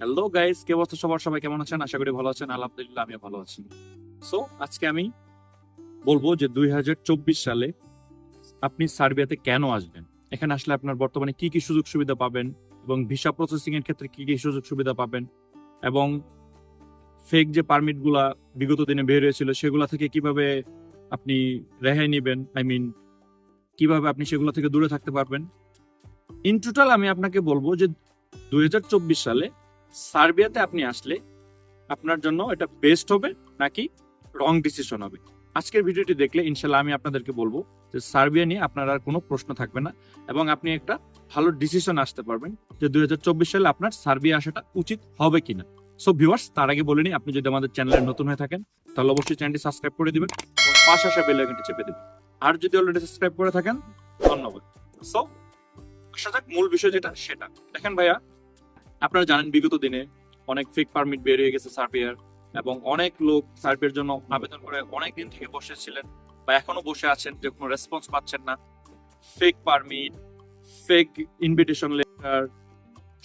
Hello guys কে অবস্থা সবার? সবাই কেমন আছেন? আশা করি ভালো আছেন। আলহামদুলিল্লাহ, আমিও ভালো আছি। সো আজকে আমি বলব যে দুই হাজার চব্বিশ সালে আপনি সার্বিয়াতে কেন আসবেন? এখানে আসলে আপনার বর্তমানে কি কি সুযোগ সুবিধা পাবেন এবং ভিসা প্রসেসিং এর ক্ষেত্রে কি কি সুযোগ সুবিধা পাবেন এবং ফেক যে পারমিটগুলা বিগত দিনে বের হয়েছিল, সেগুলা থেকে কীভাবে আপনি রেহাই নেবেন? আই মিন কীভাবে আপনি সেগুলো থেকে দূরে থাকতে পারবেন? ইন টোটাল আমি আপনাকে বলব যে দুই হাজার চব্বিশ সালে সার্বিয়াতে আপনি আসলে আপনার জন্য এটা বেস্ট হবে নাকি রং ডিসিশন হবে। আজকের ভিডিওটি দেখলে ইনশাল্লাহ আমি আপনাদেরকে বলব যে সার্বিয়া নিয়ে আপনার আর কোনো প্রশ্ন থাকবে না এবং আপনি একটা ভালো ডিসিশন আসতে পারবেন যে দুই সালে আপনার সার্বিয়া আসাটা উচিত হবে কিনা। সো ভিউয়ার্স তার আগে বলে নিই, আপনি যদি আমাদের চ্যানেলে নতুন হয়ে থাকেন, তাহলে অবশ্যই চ্যানেলটি সাবস্ক্রাইব করে দিবেন পাশে আসা বেল আইকনটি চেপে দিবেন। আর যদি অলরেডি সাবস্ক্রাইব করে থাকেন, ধন্যবাদ। সো আসা যাক মূল বিষয় যেটা, সেটা। দেখেন ভাইয়া আপনারা জানেন বিগত দিনে অনেক ফেক পারমিট বের হয়ে গেছে সার্বিয়ার এবং অনেক লোক সার্বিয়ার জন্য আবেদন করে অনেক দিন থেকে বসেছিলেন বা এখনও বসে আছেন যে কোনো রেসপন্স পাচ্ছেন না। Fake permit fake invitation letter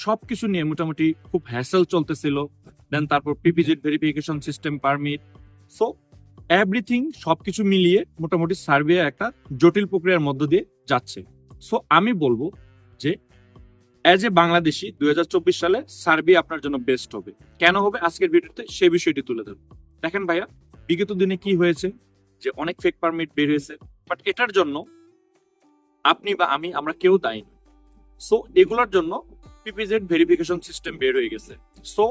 সবকিছু নিয়ে মোটামুটি খুব হ্যাসেল চলতেছিল। দেন তারপর পিপিজিট verification system permit so everything সবকিছু মিলিয়ে মোটামুটি সার্ভে একটা জটিল প্রক্রিয়ার মধ্য দিয়ে যাচ্ছে। সো আমি বলব যে অ্যাজ এ বাংলাদেশি, দুই সালে সার্বিয়া আপনার জন্য বেস্ট হবে। কেন হবে? আজকের ভিডিওতে সেই বিষয়টি তুলে ধরবো। দেখেন ভাইয়া, বিগত দিনে কি হয়েছে? যে অনেক ফেক পারমিট বের হয়েছে বাট এটার জন্য আপনি বা আমি, আমরা কেউ দায়ী নই। সো এগুলোর জন্য পিপিজেড ভেরিফিকেশন সিস্টেম বের হয়ে গেছে। সো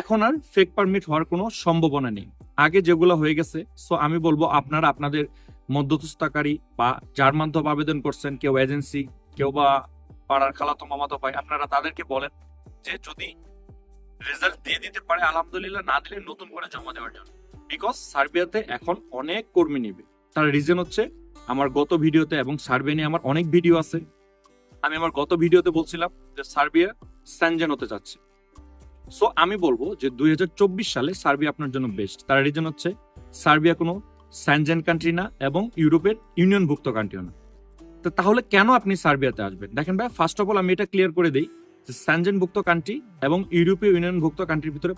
এখন আর ফেক পারমিট হওয়ার কোনো সম্ভাবনা নেই। আগে যেগুলো হয়ে গেছে সো আমি বলব আপনারা আপনাদের মধ্যস্থতাকারী বা যার মাধ্যমে আবেদন করছেন, কেউ এজেন্সি কেউ বা পাড়ার খালাতো মামাতো ভাই, আপনারা তাদেরকে বলেন যে যদি রেজাল্ট দিয়ে দিতে পারে, আলহামদুলিল্লাহ, না দিলে নতুন করে জমা দেওয়ার জন্য। বিকজ সার্বিয়াতে এখন অনেক কর্মী নিবে। তার রিজন হচ্ছে, আমার গত ভিডিওতে এবং সার্বিয়া নিয়ে আমার অনেক ভিডিও আছে। আমি আমার গত ভিডিওতে বলছিলাম যে সার্বিয়া স্যানজেন হতে যাচ্ছে। সো আমি বলব যে দুই হাজার চব্বিশ সালে সার্বিয়া আপনার জন্য বেস্ট তার রিজন হচ্ছে, সার্বিয়া কোনো স্যানজেন কান্ট্রি না এবং ইউরোপের ইউনিয়নভুক্ত কান্ট্রিও না। তো তাহলে কেন আপনি সার্বিয়াতে আসবেন? দেখেন ভাই ফার্স্ট অফ অল আমি এটা ক্লিয়ার করে দিই যে স্যানজেনভুক্ত কান্ট্রি এবং ইউরোপীয় ইউনিয়নভুক্ত কান্ট্রির ভিতরে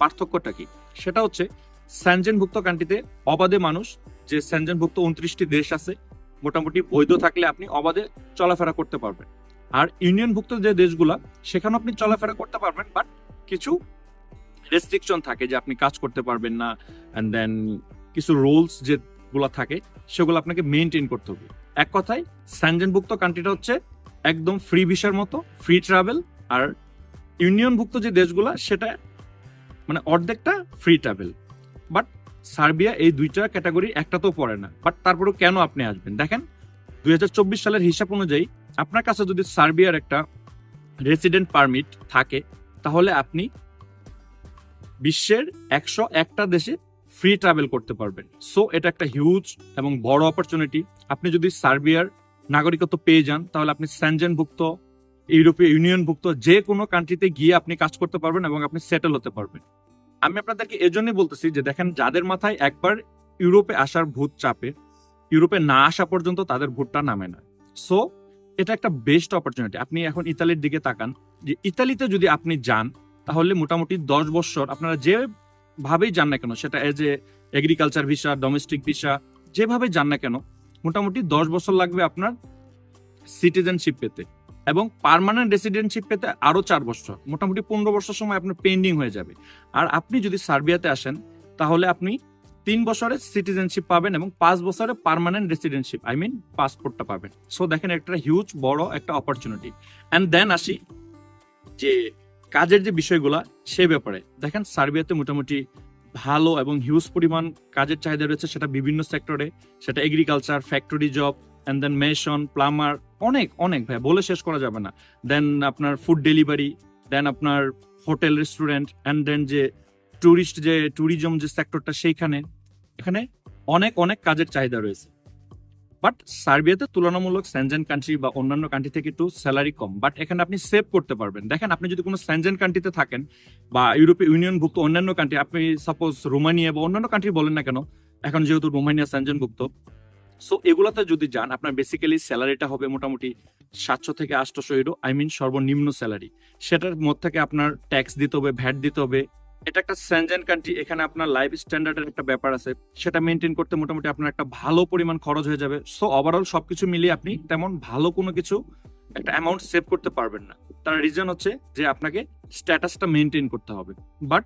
পার্থক্যটা কি? সেটা হচ্ছে স্যানজেনভুক্ত কান্ট্রিতে অবাধে মানুষ, যে স্যানজেনভুক্ত উনত্রিশটি দেশ আছে, মোটামুটি বৈধ থাকলে আপনি অবাধে চলাফেরা করতে পারবেন। আর ইউনিয়নভুক্ত যে দেশগুলা সেখানে আপনি চলাফেরা করতে পারবেন বাট কিছু রেস্ট্রিকশন থাকে যে আপনি কাজ করতে পারবেন না অ্যান্ড দেন কিছু রুলস যেগুলো থাকে, সেগুলো আপনাকে মেনটেন করতে হবে। এক কথায় স্যানজেনভুক্ত কান্ট্রিটা হচ্ছে একদম ফ্রি ভিসার মতো ফ্রি ট্রাভেল আর ইউনিয়নভুক্ত যে দেশগুলা, সেটা মানে অর্ধেকটা ফ্রি ট্রাভেল বাট সার্বিয়া এই দুইটা ক্যাটাগরি একটাতেও পড়ে না। বাট তারপরেও কেন আপনি আসবেন? দেখেন, দুই হাজার চব্বিশ সালের হিসাব অনুযায়ী আপনার কাছে যদি সার্বিয়ার একটা রেসিডেন্ট পারমিট থাকে, তাহলে আপনি বিশ্বের একশো একটা দেশে ফ্রি ট্রাভেল করতে পারবেন। সো এটা একটা হিউজ এবং বড় অপরচুনিটি আপনি যদি সার্বিয়ার নাগরিকত্ব পেয়ে যান, তাহলে আপনি স্যানজেনভুক্ত ইউরোপীয় ইউনিয়নভুক্ত যে কোনো কান্ট্রিতে গিয়ে আপনি কাজ করতে পারবেন এবং আপনি সেটেল হতে পারবেন। আমি আপনাদেরকে এজন্যই বলতেছি যে দেখেন, যাদের মাথায় একবার ইউরোপে আসার ভূত চাপে ইউরোপে না আসা পর্যন্ত তাদের ভূতটা নামে না। সো এটা একটা বেস্ট অপরচুনিটি আপনি এখন ইতালির দিকে তাকান, যে ইতালিতে যদি আপনি যান, তাহলে মোটামুটি দশ বছর আপনারা যে ভাবেই যান না কেন, সেটা as a agriculture visa domestic visa যেভাবে যান না কেন, মোটামুটি দশ বছর লাগবে আপনার সিটিজেনশিপ পেতে এবং পারমানেন্ট রেসিডেন্টশিপ পেতে আরও চার বছর, মোটামুটি পনেরো বছর সময় আপনার পেন্ডিং হয়ে যাবে। আর আপনি যদি সার্বিয়াতে আসেন, তাহলে আপনি তিন বছরের সিটিজেনশিপ পাবেন এবং পাঁচ বছরে পারমানেন্ট রেসিডেন্টশিপ আই মিন পাসপোর্টটা পাবেন। সো দেখেন একটা হিউজ বড় একটা অপরচুনিটি অ্যান্ড দেন আসি যে কাজের যে বিষয়গুলা, সে ব্যাপারে। দেখেন, সার্বিয়াতে মোটামুটি ভালো এবং হিউজ পরিমাণ কাজের চাহিদা রয়েছে, সেটা বিভিন্ন সেক্টরে সেটা agriculture factory job and then mason plumber অনেক অনেক ভাই বলে শেষ করা যাবে না। দেন আপনার ফুড ডেলিভারি দেন আপনার হোটেল রেস্টুরেন্ট অ্যান্ড দেন যে ট্যুরিস্ট যে ট্যুরিজম যে সেক্টরটা সেইখানে, এখানে অনেক অনেক কাজের চাহিদা রয়েছে। বাট সার্বিয়াতে তুলনামূলক স্যানজেন কান্ট্রি বা অন্যান্য কান্ট্রি থেকে একটু স্যালারি কম। বাট এখানে আপনি সেভ করতে পারবেন। দেখেন, আপনি যদি কোনো স্যানজেন কান্ট্রিতে থাকেন বা ইউরোপীয় ইউনিয়নভুক্ত অন্যান্য কান্ট্রি আপনি সাপোজ রোমানিয়া বা অন্যান্য কান্ট্রি বলেন না কেন, এখন যেহেতু রোমানিয়া স্যানজেনভুক্ত সো এগুলাতে যদি যান, আপনার বেসিক্যালি স্যালারিটা হবে মোটামুটি সাতশো থেকে আটশোশো ইউরো আই মিন সর্বনিম্ন স্যালারি সেটার মধ্যে থেকে আপনার ট্যাক্স দিতে হবে ভ্যাট দিতে হবে এটা একটা স্যানজেন কান্ট্রি এখানে আপনার লাইফ স্ট্যান্ডার্ডের একটা ব্যাপার আছে। সেটা মেনটেন করতে মোটামুটি আপনার একটা ভালো পরিমাণ খরচ হয়ে যাবে। সো ওভারঅল সবকিছু মিলিয়ে আপনি তেমন ভালো কোনো কিছু একটা অ্যামাউন্ট সেভ করতে পারবেন না। তার রিজন হচ্ছে যে আপনাকে স্ট্যাটাসটা মেনটেন করতে হবে। বাট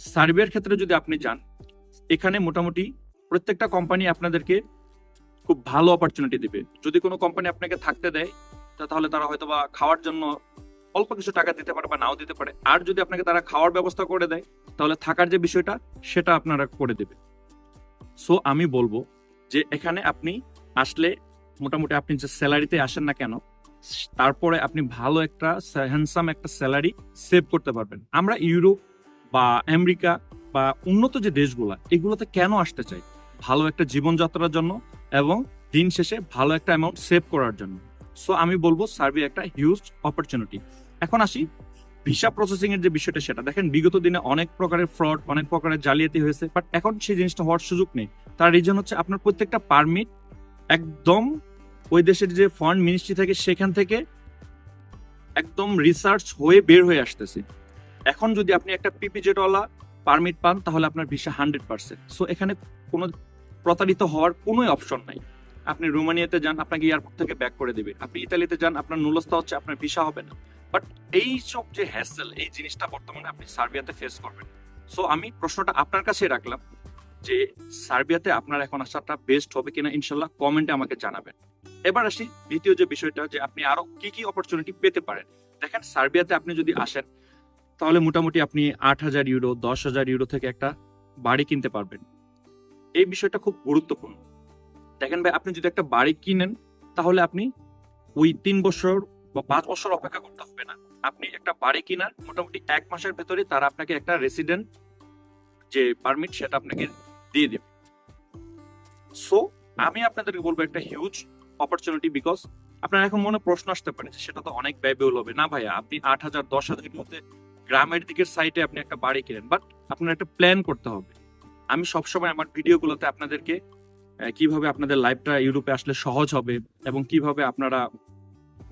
সার্ভের ক্ষেত্রে যদি আপনি যান, এখানে মোটামুটি প্রত্যেকটা কোম্পানি আপনাদেরকে খুব ভালো অপরচুনিটি দিবে। যদি কোনো কোম্পানি আপনাকে থাকতে দেয় তাহলে তারা হয়তো বা খাওয়ার জন্য অল্প কিছু টাকা দিতে পারে বা নাও দিতে পারে। আর যদি আপনাকে তারা খাওয়ার ব্যবস্থা করে দেয়, তাহলে থাকার যে বিষয়টা, সেটা আপনারা করে দেবে। সো আমি বলব যে এখানে আপনি আসলে মোটামুটি আপনি যে স্যালারিতে আসেন না কেন, তারপরে আপনি ভালো একটা হ্যান্ডসাম একটা স্যালারি সেভ করতে পারবেন। আমরা ইউরোপ বা আমেরিকা বা উন্নত যে দেশগুলা, এগুলোতে কেন আসতে চাই? ভালো একটা জীবনযাত্রার জন্য এবং দিন শেষে ভালো একটা অ্যামাউন্ট সেভ করার জন্য। সো আমি বলব সার্ভে একটা হিউজ অপরচুনিটি এখন আসি ভিসা প্রসেসিং এর যে বিষয়টা, সেটা। দেখেন, বিগত দিনে অনেক প্রকারের ফ্রড অনেক প্রকারের জালিয়াতি হয়েছে বাট এখন সেই জিনিসটা হওয়ার সুযোগ নেই। তার রিজন হচ্ছে আপনার প্রত্যেকটা পারমিট একদম ওই দেশের যে ফরেন মিনিস্ট্রি থেকে, সেখান থেকে একদম রিসার্চ হয়ে বের হয়ে আসতেছে। এখন যদি আপনি একটা পিপিজেটওয়ালা পারমিট পান, তাহলে আপনার ভিসা হান্ড্রেড পার্সেন্ট সো এখানে কোনো প্রতারিত হওয়ার কোনো অপশন নাই। আপনি রোমানিয়াতে যান, আপনাকে এয়ারপোর্ট থেকে ব্যাক করে দেবে। আপনি ইতালিতে যান, আপনার নুলস্থা হচ্ছে আপনার ভিসা হবে না। বাট এই সব যে হ্যাসেল এই জিনিসটা বর্তমানে আপনি সার্বিয়াতে ফেস করবেন। সো আমি প্রশ্নটা আপনার কাছে রাখলাম যে সার্বিয়াতে আপনার এখন আসাটা বেস্ট হবে কিনা ইনশাল্লাহ কমেন্টে আমাকে জানাবেন। এবার আসি দ্বিতীয় যে বিষয়টা যে আপনি আরও কি কি অপরচুনিটি পেতে পারেন। দেখেন, সার্বিয়াতে আপনি যদি আসেন, তাহলে মোটামুটি আপনি আট হাজার ইউরো দশ হাজার ইউরো থেকে একটা বাড়ি কিনতে পারবেন। এই বিষয়টা খুব গুরুত্বপূর্ণ। দেখেন ভাই, আপনি যদি একটা বাড়ি কিনেন, তাহলে আপনি ওই তিন বছর বা পাঁচ বছর অপেক্ষা করতে হবে না। আপনি একটা বাড়ি কিনার মোটামুটি এক মাসের ভেতরে তারা আপনাকে একটা রেসিডেন্ট যে পারমিট সেটা আপনাকে দিয়ে দেবে। সো আমি আপনাদেরকে বলব একটা হিউজ অপরচুনিটি বিকজ আপনার এখন মনে প্রশ্ন আসতে পারে যে সেটা তো অনেক ব্যয়বহুল হবে। না ভাইয়া, আপনি আট হাজার, দশ হাজার মধ্যে গ্রামের দিকের সাইটে আপনি একটা বাড়ি কিনেন বাট আপনার একটা প্ল্যান করতে হবে। আমি সবসময় আমার ভিডিওগুলোতে আপনাদেরকে কীভাবে আপনাদের লাইফটা ইউরোপে আসলে সহজ হবে এবং কীভাবে আপনারা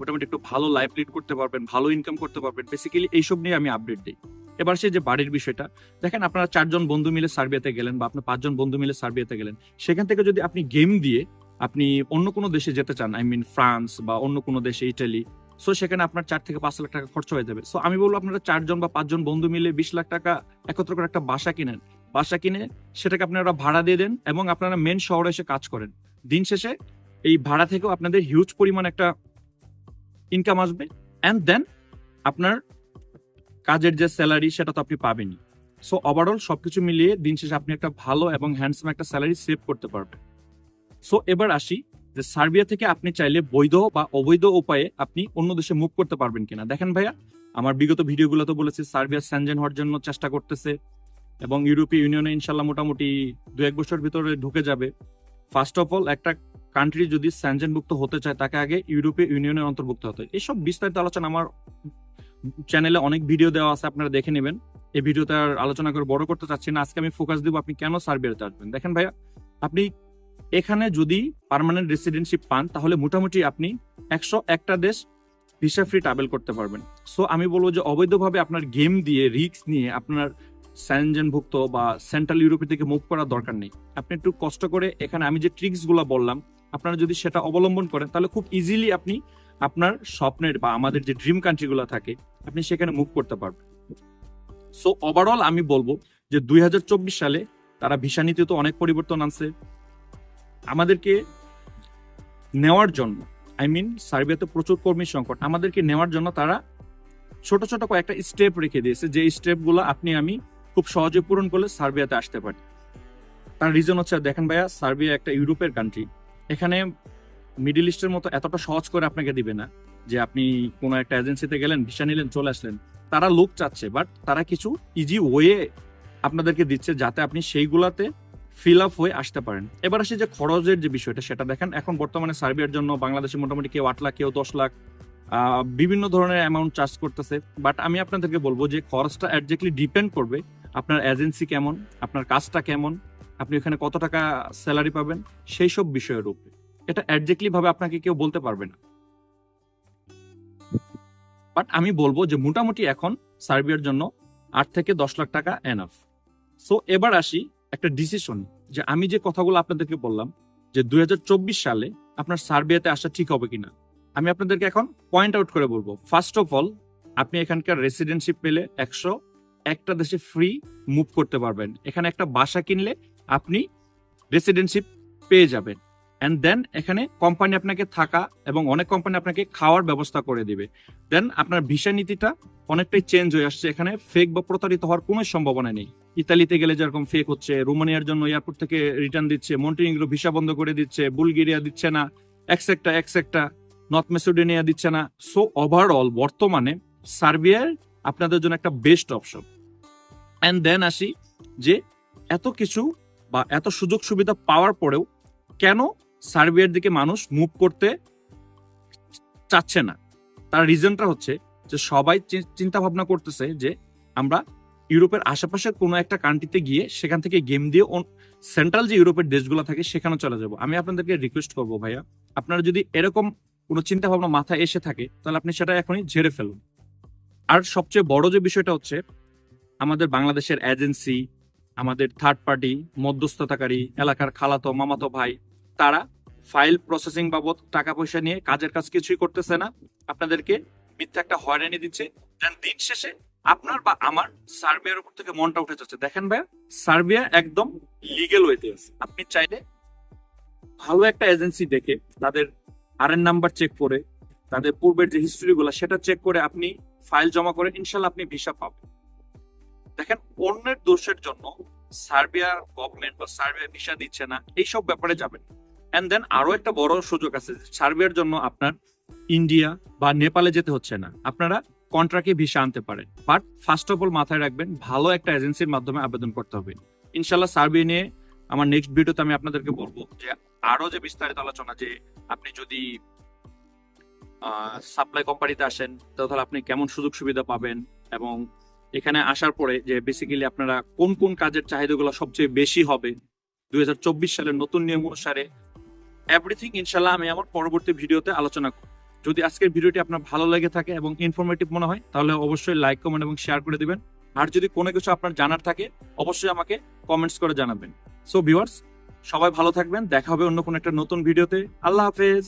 মোটামুটি একটু ভালো লাইফ লিড করতে পারবেন, ভালো ইনকাম করতে পারবেন। বেসিক্যালি এইসব নিয়ে আমি আপডেট দিই। এবার সে যে বাড়ির বিষয়টা, দেখেন আপনারা চারজন বন্ধু মিলে সার্বিয়াতে গেলেন বা আপনার পাঁচজন বন্ধু মিলে সার্বিয়াতে গেলেন। সেখান থেকে যদি আপনি গেম দিয়ে আপনি অন্য কোনো দেশে যেতে চান আই মিন ফ্রান্স বা অন্য কোনো দেশে ইটালি সো সেখানে আপনার চার থেকে পাঁচ লাখ টাকা খরচ হয়ে যাবে। সো আমি বলব আপনারা চারজন বা পাঁচজন বন্ধু মিলে বিশ লাখ টাকা একত্র করে একটা বাসা কিনেন। বাসা কিনে সেটাকে আপনারা ভাড়া দিয়ে দেন এবং আপনারা মেন শহরে এসে কাজ করেন। দিন শেষে এই ভাড়া থেকেও আপনাদের হিউজ পরিমাণ একটা ইনকাম আসবে অ্যান্ড দেন আপনার কাজের যে স্যালারি সেটা তো আপনি পাবেনই। সো ওভারঅল সবকিছু মিলিয়ে দিন শেষে আপনি একটা ভালো এবং হ্যান্ডসাম একটা স্যালারি সেভ করতে পারবেন। সো এবার আসি যে সার্বিয়া থেকে আপনি চাইলে বৈধ বা অবৈধ উপায়ে আপনি অন্য দেশে মুভ করতে পারবেন কিনা। দেখেন ভাইয়া, আমার বিগত ভিডিওগুলো তো বলেছি, সার্বিয়া স্যানজেন হওয়ার জন্য চেষ্টা করতেছে এবং ইউরোপীয় ইউনিয়নে ইনশাল্লাহ মোটামুটি দু এক বছর ভিতরে ঢুকে যাবে। ফার্স্ট অফ অল একটা কান্ট্রি যদি স্যানজেনভুক্ত হতে চায়, তাকে আগে ইউরোপীয় ইউনিয়নের অন্তর্ভুক্ত হতে হয় এসব বিস্তারিত আলোচনা আমার চ্যানেলে অনেক ভিডিও দেওয়া আছে, আপনারা দেখে নেবেন। এই ভিডিওতে আর আলোচনা করে বড় করতে চাচ্ছি না। আজকে আমি ফোকাস দিব আপনি কেন সার্বিয়াতে আসবেন? দেখেন ভাইয়া, আপনি এখানে যদি পার্মানেন্ট রেসিডেন্সিপ পান, তাহলে মোটামুটি আপনি একশো একটা দেশ ভিসা ফ্রি ট্রাভেল করতে পারবেন। সো আমি বলব যে অবৈধভাবে আপনার গেম দিয়ে রিক্স নিয়ে আপনার স্যানজেনভুক্ত বা সেন্ট্রাল ইউরোপের দিকে মুভ করার দরকার নেই। আপনি একটু কষ্ট করে এখানে আমি যে ট্রিক্সগুলো বললাম আপনারা যদি সেটা অবলম্বন করেন, তাহলে খুব ইজিলি আপনি আপনার স্বপ্নের বা আমাদের যে ড্রিম কান্ট্রিগুলো থাকে, আপনি সেখানে মুভ করতে পারবেন। সো ওভারঅল আমি বলব যে দুই হাজার চব্বিশ সালে তারা ভিসা নীতি তো অনেক পরিবর্তন আনছে। আমাদেরকে নেওয়ার জন্য আই মিন সার্বিয়াতে প্রচুর কর্মী সংকট, আমাদেরকে নেওয়ার জন্য তারা ছোট ছোট কয়েকটা স্টেপ রেখে দিয়েছে। যে স্টেপগুলো আপনি আমি খুব সহজে পূরণ করলে সার্বিয়াতে আসতে পারি। তার রিজন হচ্ছে, দেখেন ভাইয়া, সার্বিয়া একটা ইউরোপের কান্ট্রি এখানে মিডিল ইস্টের মতো এতটা সহজ করে আপনাকে দিবে না যে আপনি কোনো একটা এজেন্সিতে গেলেন ভিসা নিলেন, চলে আসলেন। তারা লোক চাচ্ছে বাট তারা কিছু ইজি ওয়ে আপনাদেরকে দিচ্ছে যাতে আপনি সেইগুলাতে ফিল আপ হয়ে আসতে পারেন। এবার আসি যে খরচের যে বিষয়টা, সেটা দেখেন, এখন বর্তমানে সার্বিয়ার জন্য বাংলাদেশে মোটামুটি কেউ আট লাখ, কেউ দশ লাখ বিভিন্ন ধরনের অ্যামাউন্ট চার্জ করতেছে। বাট আমি আপনাদেরকে বলব যে খরচটা একজাক্টলি ডিপেন্ড করবে আপনার এজেন্সি কেমন, আপনার কাজটা কেমন আপনি ওখানে কত টাকা স্যালারি পাবেন? সেই সব বিষয়ের উপরে। এটা অ্যাডজেক্টলি ভাবে আপনাকে কেউ বলতে পারবে না। বাট আমি বলব যে মোটামুটি এখন সার্বিয়ার জন্য আট থেকে দশ লাখ টাকা এনাফ সো এবার আসি একটা ডিসিশন যে আমি যে কথাগুলো আপনাদেরকে বললাম, যে দুই হাজার চব্বিশ সালে আপনার সার্বিয়াতে আসা ঠিক হবে কিনা। আমি আপনাদেরকে এখন পয়েন্ট আউট করে বলব। ফার্স্ট অফ অল আপনি এখানকার রেসিডেন্টশিপ পেলে একশো, একটা দেশে ফ্রি মুভ করতে পারবেন। এখানে একটা বাসা কিনলে আপনি রেসিডেন্সিপ পেয়ে যাবেন। অ্যান্ড দেন এখানে কোম্পানি আপনাকে থাকা এবং অনেক কোম্পানি আপনাকে খাওয়ার ব্যবস্থা করে দিবে। দেন আপনার ভিসা নীতিটা অনেকটাই চেঞ্জ হয়ে আসছে। এখানে ফেক বা প্রতারিত হওয়ার কোনো সম্ভাবনা নেই। ইতালিতে গেলে যেরকম ফেক হচ্ছে, রোমানিয়ার জন্য এয়ারপোর্ট থেকে রিটার্ন দিচ্ছে, মন্টিনিগ্রো ভিসা বন্ধ করে দিচ্ছে, বুলগেরিয়া দিচ্ছে না এক্সেকটা এক্সেকটা নর্থ মেসোডেনিয়া দিচ্ছে না। সো ওভারঅল বর্তমানে সার্বিয়ার আপনাদের জন্য একটা বেস্ট অপশন অ্যান্ড দেন আসি যে এত কিছু বা এত সুযোগ সুবিধা পাওয়ার পরেও কেন সার্বিয়ার দিকে মানুষ মুভ করতে চাচ্ছে না? তার রিজনটা হচ্ছে যে সবাই চিন্তা ভাবনা করতেছে যে আমরা ইউরোপের আশেপাশের কোনো একটা কান্ট্রিতে গিয়ে সেখান থেকে গেম দিয়ে সেন্ট্রাল যে ইউরোপের দেশগুলো থাকে সেখানে চলে যাব। আমি আপনাদেরকে রিকোয়েস্ট করব ভাইয়া, আপনারা যদি এরকম কোনো চিন্তা ভাবনা মাথায় এসে থাকে, তাহলে আপনি সেটা এখনই ঝেড়ে ফেলুন। আর সবচেয়ে বড় যে বিষয়টা হচ্ছে, আমাদের বাংলাদেশের এজেন্সি আমাদের থার্ড পার্টি মধ্যস্থতাকারী, এলাকার খালাতো, মামাতো ভাই, তারা ফাইল প্রসেসিং বাবদ টাকা পয়সা নিয়ে কাজের কাজ কিছুই করতেছে না। আপনাদেরকে মিথ্যা একটা হয়রানি দিচ্ছে। দেন শেষে আপনার বা আমার সার্বিয়ার উপর থেকে মনটা উঠে যাচ্ছে। দেখেন ভাই সার্বিয়া একদম লিগেল ওয়েতে আছে। আপনি চাইলে ভালো একটা এজেন্সি দেখে তাদের আর নাম্বার চেক করে, তাদের পূর্বের যে হিস্ট্রিগুলো সেটা চেক করে আপনি ফাইল জমা করে, ইনশাল্লাহ আপনি ভিসা পাবেন। দেখেন, অন্যের দোষের জন্য সার্বিয়ার গভর্নমেন্ট বা সার্বিয়া ভিসা দিচ্ছে না, এইসব ব্যাপারে যাবেন। এন্ড দেন আরও একটা বড় সুযোগ আছে, সার্বিয়ার জন্য আপনার ইন্ডিয়া বা নেপালে যেতে হচ্ছে না। আপনারা কন্ট্রাক্টে ভিসা আনতে পারেন। বাট ফার্স্ট অফ অল মাথায় রাখবেন, ভালো একটা এজেন্সির মাধ্যমে আবেদন করতে হবে। ইনশাল্লাহ সার্বিয়া নিয়ে আমার নেক্সট ভিডিওতে আমি আপনাদেরকে বলব যে আরও যে বিস্তারিত আলোচনা যে আপনি যদি সাপ্লাই কোম্পানিতে আসেন, তাহলে আপনি কেমন সুযোগ সুবিধা পাবেন এবং এখানে আসার পরে যে বেসিক্যালি আপনারা কোন কোন কাজের চাহিদাগুলো সবচেয়ে বেশি হবে দুই হাজার চব্বিশ সালের নতুন নিয়ম অনুসারে এভরিথিং ইনশাল্লাহ আমি আমার পরবর্তী ভিডিওতে আলোচনা করব। যদি আজকের ভিডিওটি আপনার ভালো লেগে থাকে এবং ইনফরমেটিভ মনে হয়, তাহলে অবশ্যই লাইক কমেন্ট এবং শেয়ার করে দিবেন। আর যদি কোনো কিছু আপনার জানার থাকে, অবশ্যই আমাকে কমেন্টস করে জানাবেন। সো ভিউয়ার্স সবাই ভালো থাকবেন, দেখা হবে অন্য কোনো একটা নতুন ভিডিওতে। আল্লাহ হাফেজ।